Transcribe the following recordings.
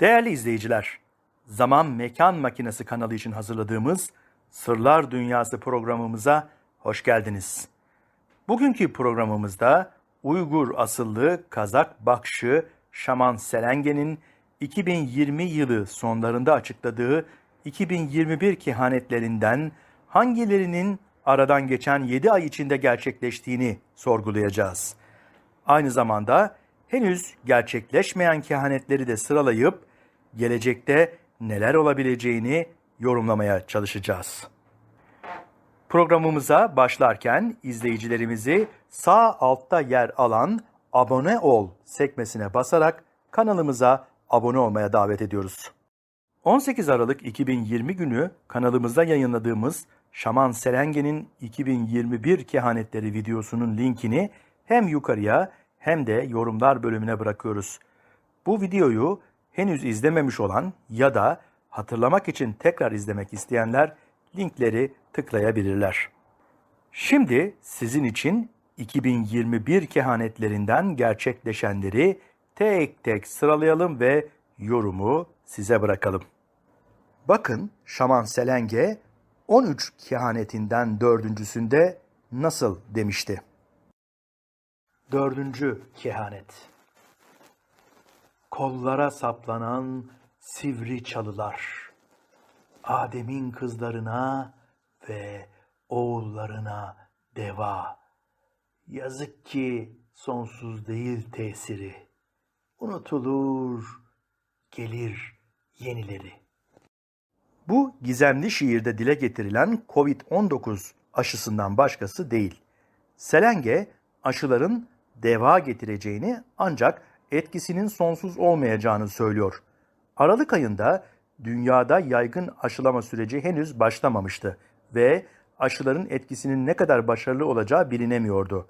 Değerli izleyiciler, Zaman Mekan Makinesi kanalı için hazırladığımız Sırlar Dünyası programımıza hoş geldiniz. Bugünkü programımızda Uygur asıllı Kazak Bakşı Şaman Selenge'nin 2020 yılı sonlarında açıkladığı 2021 kehanetlerinden hangilerinin aradan geçen 7 ay içinde gerçekleştiğini sorgulayacağız. Aynı zamanda henüz gerçekleşmeyen kehanetleri de sıralayıp gelecekte neler olabileceğini yorumlamaya çalışacağız. Programımıza başlarken izleyicilerimizi sağ altta yer alan abone ol sekmesine basarak kanalımıza abone olmaya davet ediyoruz. 18 Aralık 2020 günü kanalımızda yayınladığımız Şaman Selenge'nin 2021 kehanetleri videosunun linkini hem yukarıya hem de yorumlar bölümüne bırakıyoruz. Bu videoyu henüz izlememiş olan ya da hatırlamak için tekrar izlemek isteyenler linkleri tıklayabilirler. Şimdi sizin için 2021 kehanetlerinden gerçekleşenleri tek tek sıralayalım ve yorumu size bırakalım. Bakın Şaman Selenge 13 kehanetinden dördüncüsünde nasıl demişti? Dördüncü kehanet. Kollara saplanan sivri çalılar. Adem'in kızlarına ve oğullarına deva. Yazık ki sonsuz değil tesiri. Unutulur, gelir yenileri. Bu gizemli şiirde dile getirilen COVID-19 aşısından başkası değil. Selenge aşıların deva getireceğini ancak etkisinin sonsuz olmayacağını söylüyor. Aralık ayında dünyada yaygın aşılama süreci henüz başlamamıştı ve aşıların etkisinin ne kadar başarılı olacağı bilinemiyordu.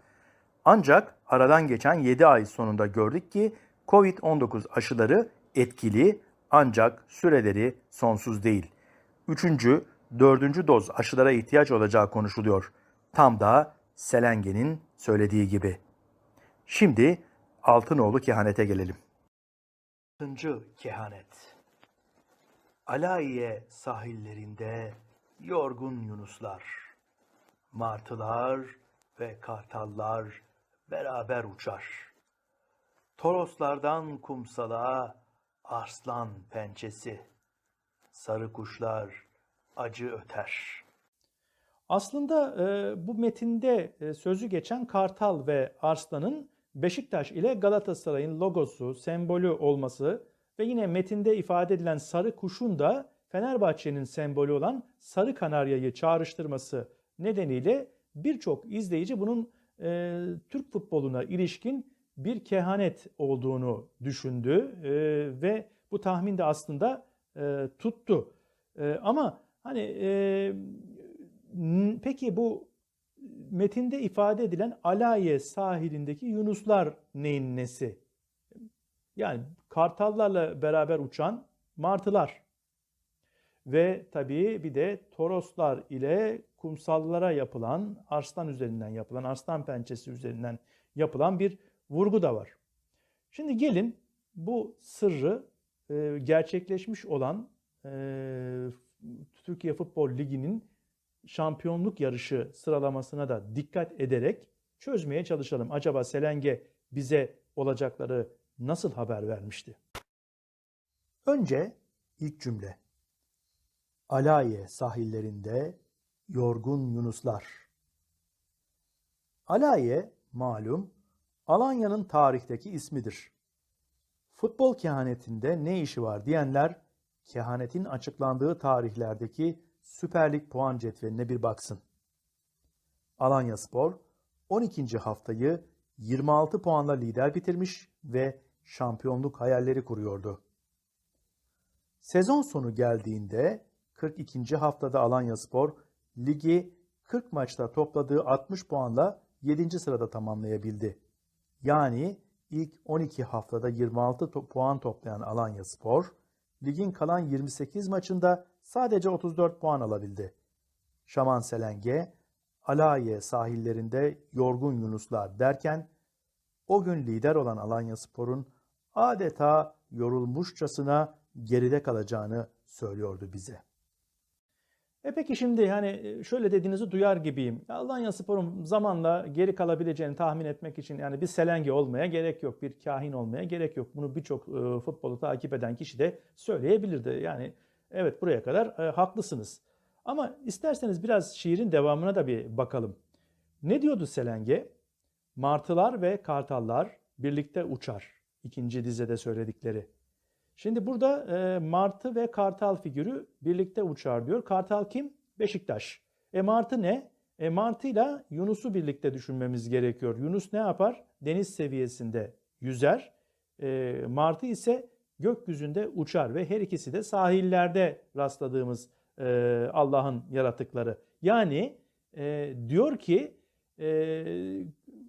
Ancak aradan geçen 7 ay sonunda gördük ki COVID-19 aşıları etkili ancak süreleri sonsuz değil. Üçüncü, dördüncü doz aşılara ihtiyaç olacağı konuşuluyor. Tam da Selenge'nin söylediği gibi. Şimdi Altınoğlu kehanete gelelim. Altıncı kehanet. Alayiye sahillerinde yorgun yunuslar, martılar ve kartallar beraber uçar. Toroslardan kumsala arslan pençesi, sarı kuşlar acı öter. Aslında e, bu metinde e, sözü geçen Kartal ve Arslan'ın Beşiktaş ile Galatasaray'ın logosu, sembolü olması ve yine metinde ifade edilen sarı kuşun da Fenerbahçe'nin sembolü olan sarı kanaryayı çağrıştırması nedeniyle birçok izleyici bunun e, Türk futboluna ilişkin bir kehanet olduğunu düşündü e, ve bu tahmin de aslında e, tuttu. E, ama hani e, peki bu metinde ifade edilen Alaye sahilindeki Yunuslar neyin nesi? Yani kartallarla beraber uçan martılar. Ve tabii bir de Toroslar ile kumsallara yapılan, arslan üzerinden yapılan, arslan pençesi üzerinden yapılan bir vurgu da var. Şimdi gelin bu sırrı e, gerçekleşmiş olan e, Türkiye Futbol Ligi'nin şampiyonluk yarışı sıralamasına da dikkat ederek çözmeye çalışalım. Acaba Selenge bize olacakları nasıl haber vermişti? Önce ilk cümle. Alaye sahillerinde yorgun yunuslar. Alaye malum Alanya'nın tarihteki ismidir. Futbol kehanetinde ne işi var diyenler kehanetin açıklandığı tarihlerdeki Süper Lig puan cetveline bir baksın. Alanya Spor 12. haftayı 26 puanla lider bitirmiş ve şampiyonluk hayalleri kuruyordu. Sezon sonu geldiğinde 42. haftada Alanya Spor ligi 40 maçta topladığı 60 puanla 7. sırada tamamlayabildi. Yani ilk 12 haftada 26 to- puan toplayan Alanya Spor, ligin kalan 28 maçında sadece 34 puan alabildi. Şaman Selenge, Alaye sahillerinde yorgun Yunuslar derken o gün lider olan Alanya Spor'un adeta yorulmuşçasına geride kalacağını söylüyordu bize. E peki şimdi hani şöyle dediğinizi duyar gibiyim. Ya Alanya Spor'un zamanla geri kalabileceğini tahmin etmek için yani bir selenge olmaya gerek yok, bir kahin olmaya gerek yok. Bunu birçok e, futbolu takip eden kişi de söyleyebilirdi. Yani evet buraya kadar e, haklısınız. Ama isterseniz biraz şiirin devamına da bir bakalım. Ne diyordu selenge? Martılar ve kartallar birlikte uçar. İkinci dizede söyledikleri. Şimdi burada e, Martı ve Kartal figürü birlikte uçar diyor. Kartal kim? Beşiktaş. E Martı ne? E Martı'yla Yunus'u birlikte düşünmemiz gerekiyor. Yunus ne yapar? Deniz seviyesinde yüzer. E, Martı ise gökyüzünde uçar ve her ikisi de sahillerde rastladığımız e, Allah'ın yaratıkları. Yani e, diyor ki e,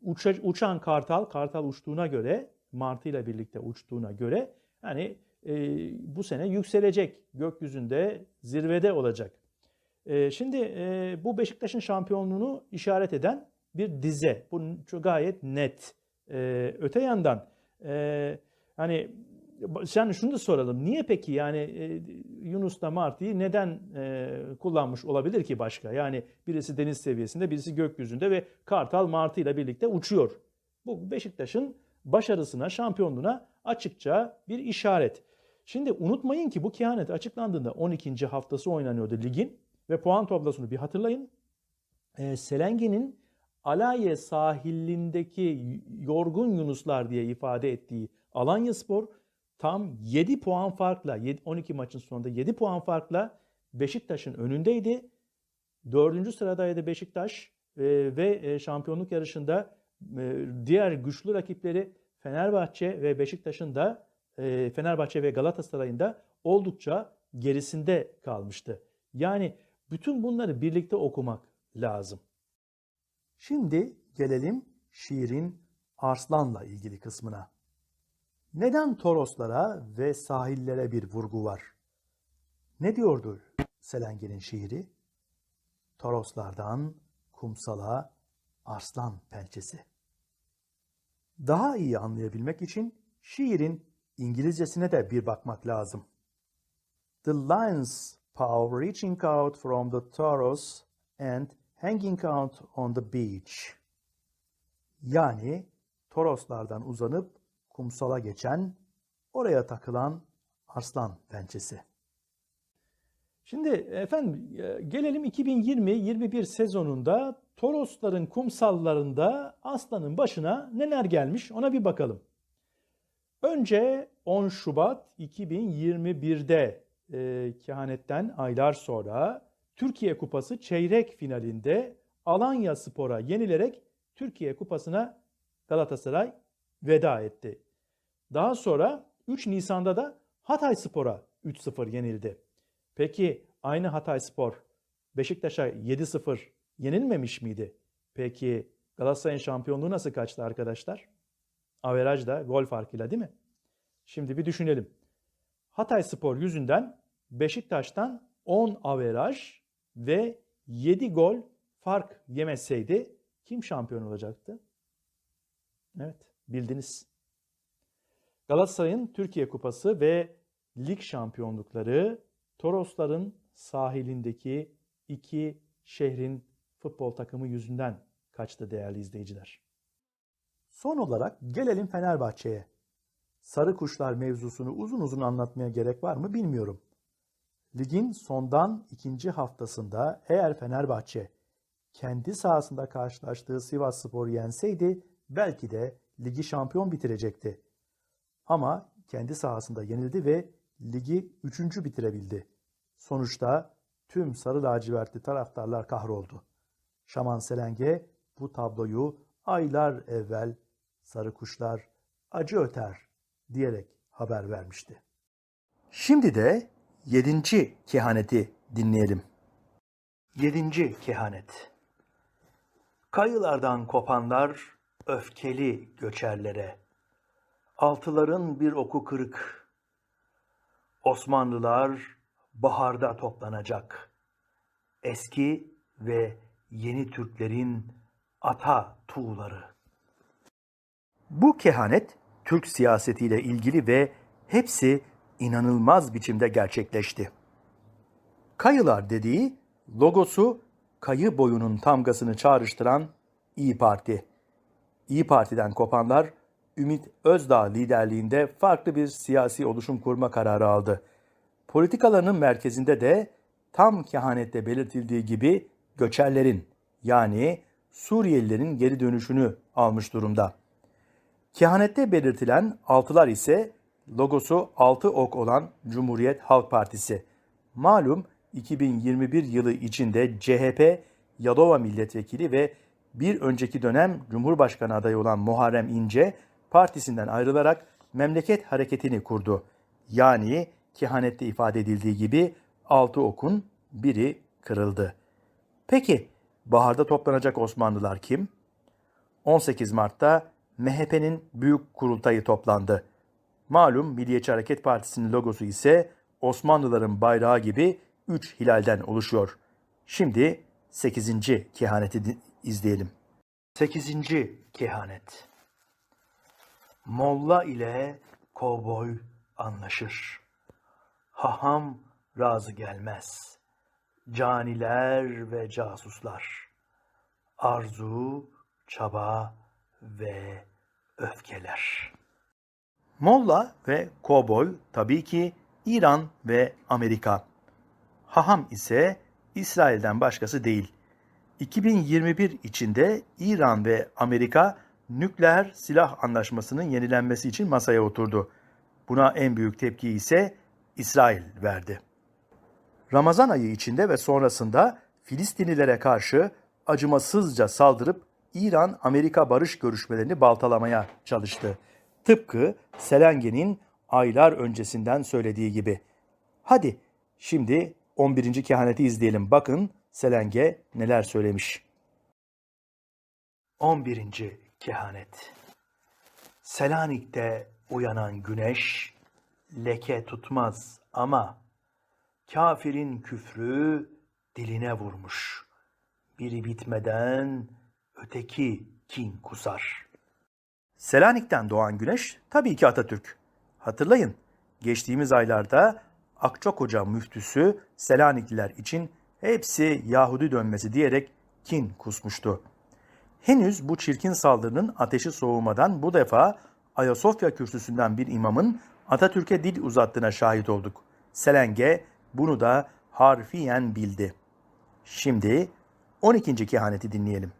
uça, uçan kartal, kartal uçtuğuna göre, Martı ile birlikte uçtuğuna göre yani e, bu sene yükselecek. Gökyüzünde zirvede olacak. E, şimdi e, bu Beşiktaş'ın şampiyonluğunu işaret eden bir dize. Bu gayet net. E, öte yandan e, hani sen şunu da soralım. Niye peki yani e, Yunus'la Martı'yı neden e, kullanmış olabilir ki başka? Yani birisi deniz seviyesinde, birisi gökyüzünde ve Kartal Martı ile birlikte uçuyor. Bu Beşiktaş'ın başarısına, şampiyonluğuna açıkça bir işaret. Şimdi unutmayın ki bu kehanet açıklandığında 12. haftası oynanıyordu ligin ve puan tablosunu bir hatırlayın. E, Selenge'nin Alaye sahilindeki yorgun Yunuslar diye ifade ettiği Alanya Spor tam 7 puan farkla 12 maçın sonunda 7 puan farkla Beşiktaş'ın önündeydi. 4. sıradaydı Beşiktaş e, ve e, şampiyonluk yarışında e, diğer güçlü rakipleri Fenerbahçe ve Beşiktaş'ın da Fenerbahçe ve Galatasaray'ın da oldukça gerisinde kalmıştı. Yani bütün bunları birlikte okumak lazım. Şimdi gelelim şiirin Arslan'la ilgili kısmına. Neden Toroslara ve sahillere bir vurgu var? Ne diyordu Selenge'nin şiiri? Toroslardan kumsala arslan pençesi. Daha iyi anlayabilmek için şiirin İngilizcesine de bir bakmak lazım. The lion's paw reaching out from the toros and hanging out on the beach. Yani toroslardan uzanıp kumsala geçen, oraya takılan arslan pençesi. Şimdi efendim e, gelelim 2020-21 sezonunda Torosların kumsallarında aslanın başına neler gelmiş ona bir bakalım. Önce 10 Şubat 2021'de e, kehanetten aylar sonra Türkiye Kupası çeyrek finalinde Alanya Spor'a yenilerek Türkiye Kupası'na Galatasaray veda etti. Daha sonra 3 Nisan'da da Hatay Spor'a 3-0 yenildi. Peki aynı Hatay Spor Beşiktaş'a 7-0 yenilmemiş miydi? Peki Galatasaray'ın şampiyonluğu nasıl kaçtı arkadaşlar? Averajda gol farkıyla değil mi? Şimdi bir düşünelim. Hatay Spor yüzünden Beşiktaş'tan 10 averaj ve 7 gol fark yemeseydi kim şampiyon olacaktı? Evet, bildiniz. Galatasaray'ın Türkiye Kupası ve lig şampiyonlukları Torosların sahilindeki iki şehrin futbol takımı yüzünden kaçtı değerli izleyiciler. Son olarak gelelim Fenerbahçe'ye. Sarı kuşlar mevzusunu uzun uzun anlatmaya gerek var mı bilmiyorum. Ligin sondan ikinci haftasında eğer Fenerbahçe kendi sahasında karşılaştığı Sivas Spor'u yenseydi belki de ligi şampiyon bitirecekti. Ama kendi sahasında yenildi ve ligi üçüncü bitirebildi. Sonuçta tüm sarı lacivertli taraftarlar kahroldu. Şaman Selenge bu tabloyu aylar evvel sarı kuşlar acı öter diyerek haber vermişti. Şimdi de yedinci kehaneti dinleyelim. Yedinci kehanet. Kayılardan kopanlar öfkeli göçerlere. Altıların bir oku kırık. Osmanlılar baharda toplanacak. Eski ve yeni Türklerin ata tuğları. Bu kehanet Türk siyasetiyle ilgili ve hepsi inanılmaz biçimde gerçekleşti. Kayılar dediği logosu kayı boyunun tamgasını çağrıştıran İyi Parti. İyi Parti'den kopanlar Ümit Özdağ liderliğinde farklı bir siyasi oluşum kurma kararı aldı. Politikalarının merkezinde de tam kehanette belirtildiği gibi göçerlerin yani Suriyelilerin geri dönüşünü almış durumda. Kehanette belirtilen altılar ise logosu altı ok olan Cumhuriyet Halk Partisi. Malum 2021 yılı içinde CHP Yalova milletvekili ve bir önceki dönem Cumhurbaşkanı adayı olan Muharrem İnce partisinden ayrılarak Memleket Hareketi'ni kurdu. Yani kehanette ifade edildiği gibi altı okun biri kırıldı. Peki baharda toplanacak Osmanlılar kim? 18 Mart'ta MHP'nin büyük kurultayı toplandı. Malum Milliyetçi Hareket Partisi'nin logosu ise Osmanlıların bayrağı gibi 3 hilalden oluşuyor. Şimdi 8. kehaneti izleyelim. 8. kehanet Molla ile kovboy anlaşır. Haham razı gelmez. Caniler ve casuslar. Arzu, çaba ve öfkeler. Molla ve kovboy tabii ki İran ve Amerika. Haham ise İsrail'den başkası değil. 2021 içinde İran ve Amerika nükleer silah anlaşmasının yenilenmesi için masaya oturdu. Buna en büyük tepki ise İsrail verdi. Ramazan ayı içinde ve sonrasında Filistinlilere karşı acımasızca saldırıp İran-Amerika barış görüşmelerini baltalamaya çalıştı. Tıpkı Selenge'nin aylar öncesinden söylediği gibi. Hadi şimdi 11. kehaneti izleyelim. Bakın Selenge neler söylemiş. 11. kehanet Selanik'te uyanan güneş leke tutmaz ama kafirin küfrü diline vurmuş. Biri bitmeden öteki kin kusar. Selanik'ten doğan güneş tabii ki Atatürk. Hatırlayın, geçtiğimiz aylarda Akçakoca müftüsü Selanikliler için hepsi Yahudi dönmesi diyerek kin kusmuştu. Henüz bu çirkin saldırının ateşi soğumadan bu defa Ayasofya kürsüsünden bir imamın Atatürk'e dil uzattığına şahit olduk. Selenge bunu da harfiyen bildi. Şimdi 12. kehaneti dinleyelim.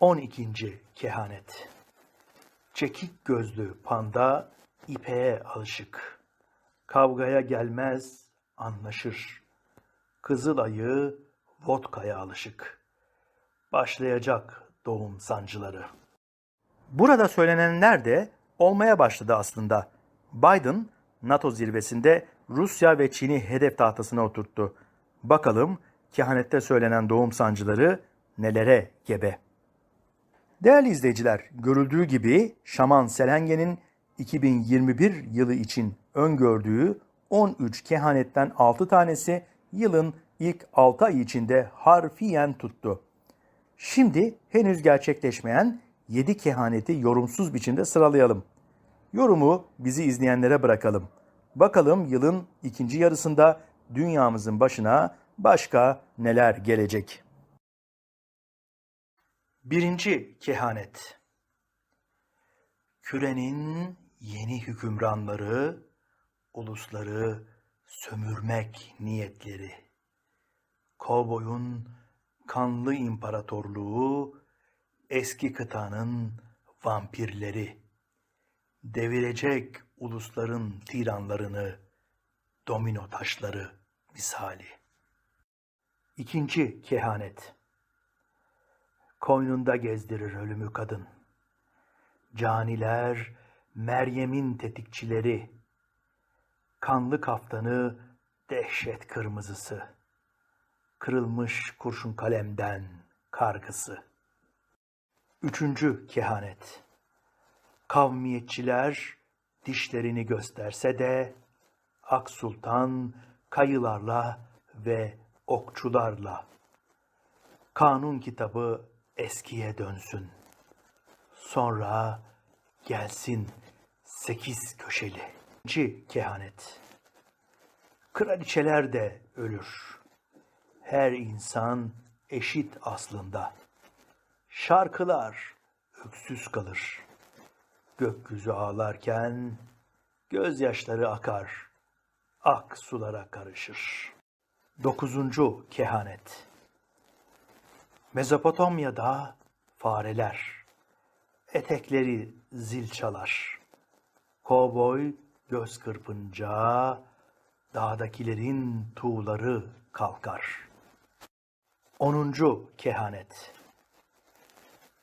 12. kehanet Çekik gözlü panda ipeğe alışık. Kavgaya gelmez, anlaşır. Kızıl ayı vodkaya alışık. Başlayacak doğum sancıları. Burada söylenenler de olmaya başladı aslında. Biden NATO zirvesinde Rusya ve Çin'i hedef tahtasına oturttu. Bakalım kehanette söylenen doğum sancıları nelere gebe? Değerli izleyiciler, görüldüğü gibi Şaman Selenge'nin 2021 yılı için öngördüğü 13 kehanetten 6 tanesi yılın ilk 6 ay içinde harfiyen tuttu. Şimdi henüz gerçekleşmeyen 7 kehaneti yorumsuz biçimde sıralayalım. Yorumu bizi izleyenlere bırakalım. Bakalım yılın ikinci yarısında dünyamızın başına başka neler gelecek? Birinci kehanet. Kürenin yeni hükümranları, ulusları sömürmek niyetleri. Kovboyun kanlı imparatorluğu, eski kıtanın vampirleri. Devirecek ulusların tiranlarını, domino taşları misali. İkinci kehanet. Koynunda gezdirir ölümü kadın. Caniler, Meryem'in tetikçileri. Kanlı kaftanı, dehşet kırmızısı. Kırılmış kurşun kalemden kargısı. Üçüncü kehanet. Kavmiyetçiler dişlerini gösterse de Ak Sultan kayılarla ve okçularla kanun kitabı eskiye dönsün. Sonra gelsin sekiz köşeli. Kehanet. Kraliçeler de ölür. Her insan eşit aslında. Şarkılar öksüz kalır. Gökyüzü ağlarken gözyaşları akar. Ak sulara karışır. Dokuzuncu kehanet. Mezopotamya'da fareler, etekleri zil çalar. Kovboy göz kırpınca dağdakilerin tuğları kalkar. Onuncu kehanet.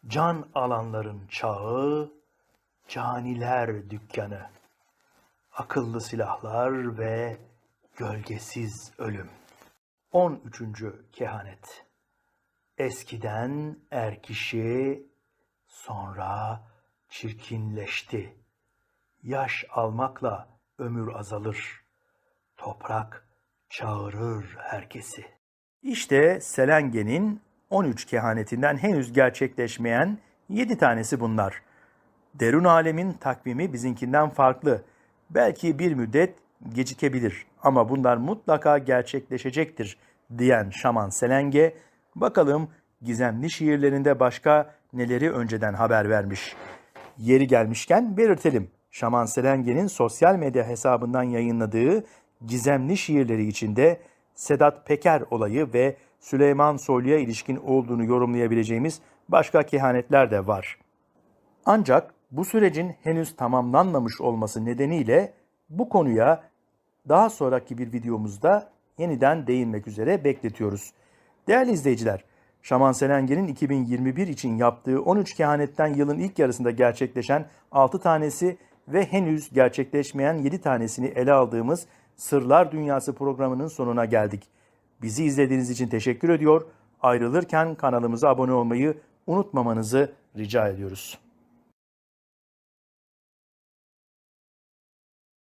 Can alanların çağı, caniler dükkanı. Akıllı silahlar ve gölgesiz ölüm. On üçüncü kehanet. Eskiden er kişi, sonra çirkinleşti. Yaş almakla ömür azalır. Toprak çağırır herkesi. İşte Selenge'nin 13 kehanetinden henüz gerçekleşmeyen 7 tanesi bunlar. Derun alemin takvimi bizimkinden farklı. Belki bir müddet gecikebilir ama bunlar mutlaka gerçekleşecektir diyen Şaman Selenge bakalım gizemli şiirlerinde başka neleri önceden haber vermiş. Yeri gelmişken belirtelim. Şaman Selenge'nin sosyal medya hesabından yayınladığı gizemli şiirleri içinde Sedat Peker olayı ve Süleyman Soylu'ya ilişkin olduğunu yorumlayabileceğimiz başka kehanetler de var. Ancak bu sürecin henüz tamamlanmamış olması nedeniyle bu konuya daha sonraki bir videomuzda yeniden değinmek üzere bekletiyoruz. Değerli izleyiciler, Şaman Selenger'in 2021 için yaptığı 13 kehanetten yılın ilk yarısında gerçekleşen 6 tanesi ve henüz gerçekleşmeyen 7 tanesini ele aldığımız Sırlar Dünyası programının sonuna geldik. Bizi izlediğiniz için teşekkür ediyor. Ayrılırken kanalımıza abone olmayı unutmamanızı rica ediyoruz.